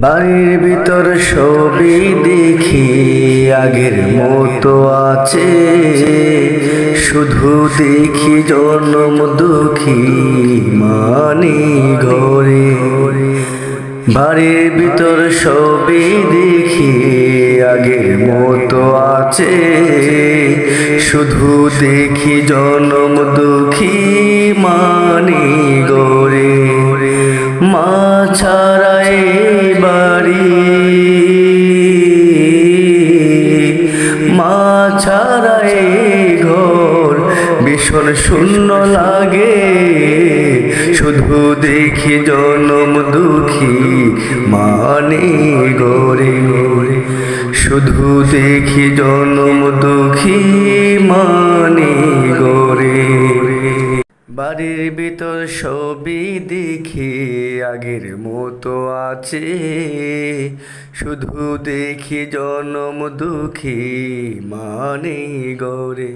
বাড়ির ভিতর ছবি দেখি, আগের মতো আছে। শুধু দেখি জন্ম দুঃখী মানি ঘরে। বাড়ির ভিতর ছবি দেখি, আগের মতো আছে। শুধু দেখি জন্ম দুঃখী মানি গরে মা ছাড়া বাড়ি। মা ছাড়া ঘর ভীষণ শূন্য লাগে। শুধু দেখি জনম দুঃখী মানে গরে শুধু দেখি জনম দুঃখী মানে গরে বাড়ির ভিতর ছবি দেখি আগের মতো আছে। শুধু দেখি জনম দুঃখী মানে গরে